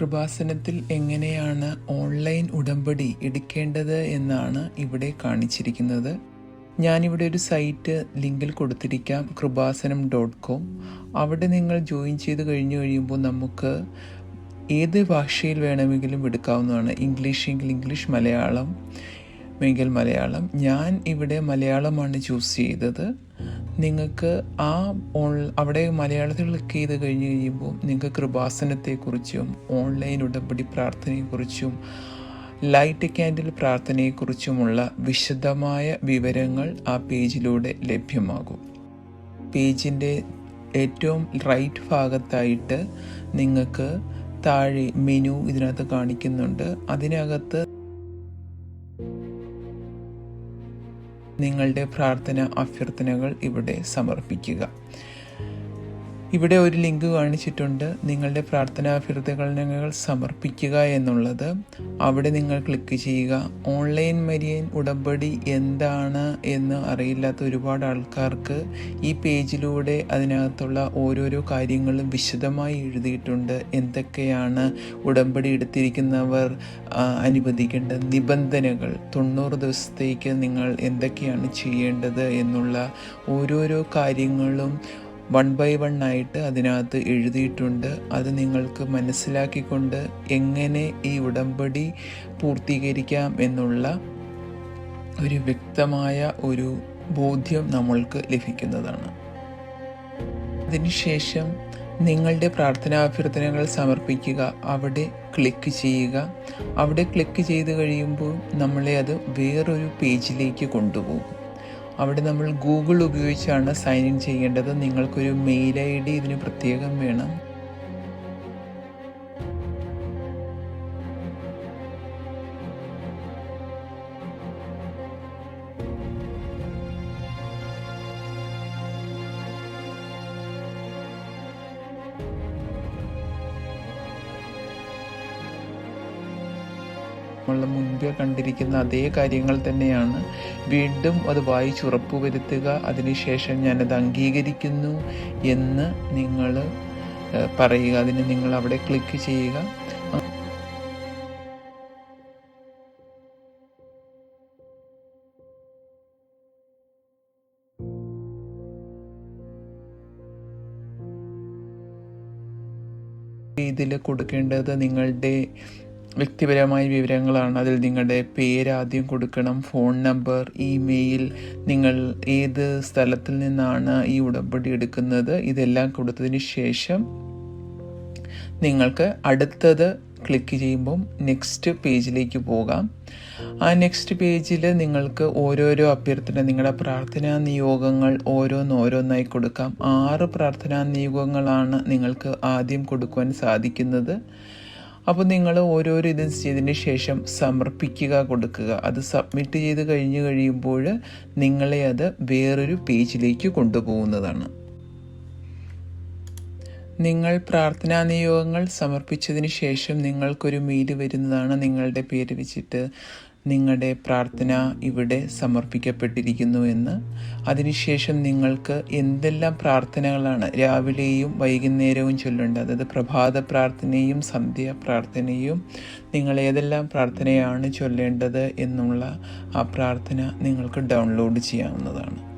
കൃപാസനത്തിൽ എങ്ങനെയാണ് ഓൺലൈൻ ഉടമ്പടി എടുക്കേണ്ടത് എന്നാണ് ഇവിടെ കാണിച്ചിരിക്കുന്നത്. ഞാനിവിടെ ഒരു സൈറ്റ് ലിങ്കിൽ കൊടുത്തിരിക്കാം കൃപാസനം ഡോട്ട് കോം. അവിടെ നിങ്ങൾ ജോയിൻ ചെയ്ത് കഴിഞ്ഞു കഴിയുമ്പോൾ നമുക്ക് ഏത് ഭാഷയിൽ വേണമെങ്കിലും എടുക്കാവുന്നതാണ്. ഇംഗ്ലീഷ് എങ്കിൽ ഇംഗ്ലീഷ് മലയാളം എങ്കിൽ മലയാളം. ഞാൻ ഇവിടെ മലയാളമാണ് ചൂസ് ചെയ്തത്. നിങ്ങൾക്ക് ആ ഓൺ അവിടെ മലയാളത്തിൽ ക്ലിക്ക് ചെയ്ത് കഴിഞ്ഞ് കഴിയുമ്പോൾ നിങ്ങൾക്ക് കൃപാസനത്തെക്കുറിച്ചും ഓൺലൈൻ ഉടമ്പടി പ്രാർത്ഥനയെക്കുറിച്ചും ലൈറ്റ് ക്യാൻഡിൽ പ്രാർത്ഥനയെക്കുറിച്ചുമുള്ള വിശദമായ വിവരങ്ങൾ ആ പേജിലൂടെ ലഭ്യമാകും. പേജിന്റെ ഏറ്റവും റൈറ്റ് ഭാഗത്തായിട്ട് നിങ്ങൾക്ക് താഴെ മെനു ഇതിനകത്ത് കാണിക്കുന്നുണ്ട്. അതിനകത്ത് നിങ്ങളുടെ പ്രാർത്ഥന അഭ്യർത്ഥനകൾ ഇവിടെ സമർപ്പിക്കുക. ഇവിടെ ഒരു ലിങ്ക് കാണിച്ചിട്ടുണ്ട്. നിങ്ങളുടെ പ്രാർത്ഥനാ ഞങ്ങൾ സമർപ്പിക്കുക എന്നുള്ളത്. അവിടെ നിങ്ങൾ ക്ലിക്ക് ചെയ്യുക. ഓൺലൈൻ മരിയൻ ഉടമ്പടി എന്താണ് എന്ന് അറിയില്ലാത്ത ഒരുപാട് ആൾക്കാർക്ക് ഈ പേജിലൂടെ അതിനകത്തുള്ള ഓരോരോ കാര്യങ്ങളും വിശദമായി എഴുതിയിട്ടുണ്ട്. എന്തൊക്കെയാണ് ഉടമ്പടി എടുത്തിരിക്കുന്നവർ അനുവദിക്കേണ്ട നിബന്ധനകൾ തൊണ്ണൂറ് ദിവസത്തേക്ക് നിങ്ങൾ എന്തൊക്കെയാണ് ചെയ്യേണ്ടത് എന്നുള്ള ഓരോരോ കാര്യങ്ങളും വൺ ബൈ വൺ ആയിട്ട് അതിനകത്ത് എഴുതിയിട്ടുണ്ട്. അത് നിങ്ങൾക്ക് മനസ്സിലാക്കിക്കൊണ്ട് എങ്ങനെ ഈ ഉടമ്പടി പൂർത്തീകരിക്കാം എന്നുള്ള ഒരു വ്യക്തമായ ഒരു ബോധ്യം നമ്മൾക്ക് ലഭിക്കുന്നതാണ്. അതിനുശേഷം നിങ്ങളുടെ പ്രാർത്ഥനാഭ്യർത്ഥനകൾ സമർപ്പിക്കുക. അവിടെ ക്ലിക്ക് ചെയ്യുക. അവിടെ ക്ലിക്ക് ചെയ്ത് കഴിയുമ്പോൾ നമ്മളെ അത് വേറൊരു പേജിലേക്ക് കൊണ്ടുപോകും. അവിടെ നമ്മൾ ഗൂഗിൾ ഉപയോഗിച്ചാണ് സൈൻ ഇൻ ചെയ്യേണ്ടത്. നിങ്ങൾക്കൊരു മെയിൽ ഐ ഡി ഇതിന് പ്രത്യേകം വേണം. നമ്മൾ മുൻപേ കണ്ടിരിക്കുന്ന അതേ കാര്യങ്ങൾ തന്നെയാണ്. വീണ്ടും അത് വായിച്ചുറപ്പ് വരുത്തുക അതിനുശേഷം ഞാനത് അംഗീകരിക്കുന്നു എന്ന് നിങ്ങൾ പറയുക. അതിന് നിങ്ങൾ അവിടെ ക്ലിക്ക് ചെയ്യുക. ഇതിൽ കൊടുക്കേണ്ടത് നിങ്ങളുടെ വ്യക്തിപരമായ വിവരങ്ങളാണ്. അതിൽ നിങ്ങളുടെ പേര് ആദ്യം കൊടുക്കണം ഫോൺ നമ്പർ ഇമെയിൽ. നിങ്ങൾ ഏത് സ്ഥലത്തിൽ നിന്നാണ് ഈ ഉടമ്പടി എടുക്കുന്നത്? ഇതെല്ലാം കൊടുത്തതിന് ശേഷം നിങ്ങൾക്ക് അടുത്തത് ക്ലിക്ക് ചെയ്യുമ്പം നെക്സ്റ്റ് പേജിലേക്ക് പോകാം. ആ നെക്സ്റ്റ് പേജിൽ നിങ്ങൾക്ക് ഓരോരോ അഭ്യർത്ഥന നിങ്ങളുടെ പ്രാർത്ഥനാ നിയോഗങ്ങൾ ഓരോന്നോരോന്നായി കൊടുക്കാം. ആറ് പ്രാർത്ഥനാ നിയോഗങ്ങളാണ് നിങ്ങൾക്ക് ആദ്യം കൊടുക്കുവാൻ സാധിക്കുന്നത്. അപ്പോൾ നിങ്ങൾ ഓരോരോ ഇത് ചെയ്തതിന് ശേഷം സമർപ്പിക്കുക കൊടുക്കുക. അത് സബ്മിറ്റ് ചെയ്ത് കഴിഞ്ഞ് കഴിയുമ്പോൾ നിങ്ങളെ അത് വേറൊരു പേജിലേക്ക് കൊണ്ടുപോകുന്നതാണ്. നിങ്ങൾ പ്രാർത്ഥനാ നിയോഗങ്ങൾ സമർപ്പിച്ചതിന് ശേഷം നിങ്ങൾക്കൊരു മെയിൽ വരുന്നതാണ് നിങ്ങളുടെ പേര് വെച്ചിട്ട്. നിങ്ങളുടെ പ്രാർത്ഥന ഇവിടെ സമർപ്പിക്കപ്പെട്ടിരിക്കുന്നു എന്ന്. അതിനുശേഷം നിങ്ങൾക്ക് എന്തെല്ലാം പ്രാർത്ഥനകളാണ് രാവിലെയും വൈകുന്നേരവും ചൊല്ലേണ്ടത്? അതായത് പ്രഭാത പ്രാർത്ഥനയും സന്ധ്യ പ്രാർത്ഥനയും നിങ്ങൾ ഏതെല്ലാം പ്രാർത്ഥനയാണ് ചൊല്ലേണ്ടത് എന്നുള്ള ആ പ്രാർത്ഥന നിങ്ങൾക്ക് ഡൗൺലോഡ് ചെയ്യാവുന്നതാണ്.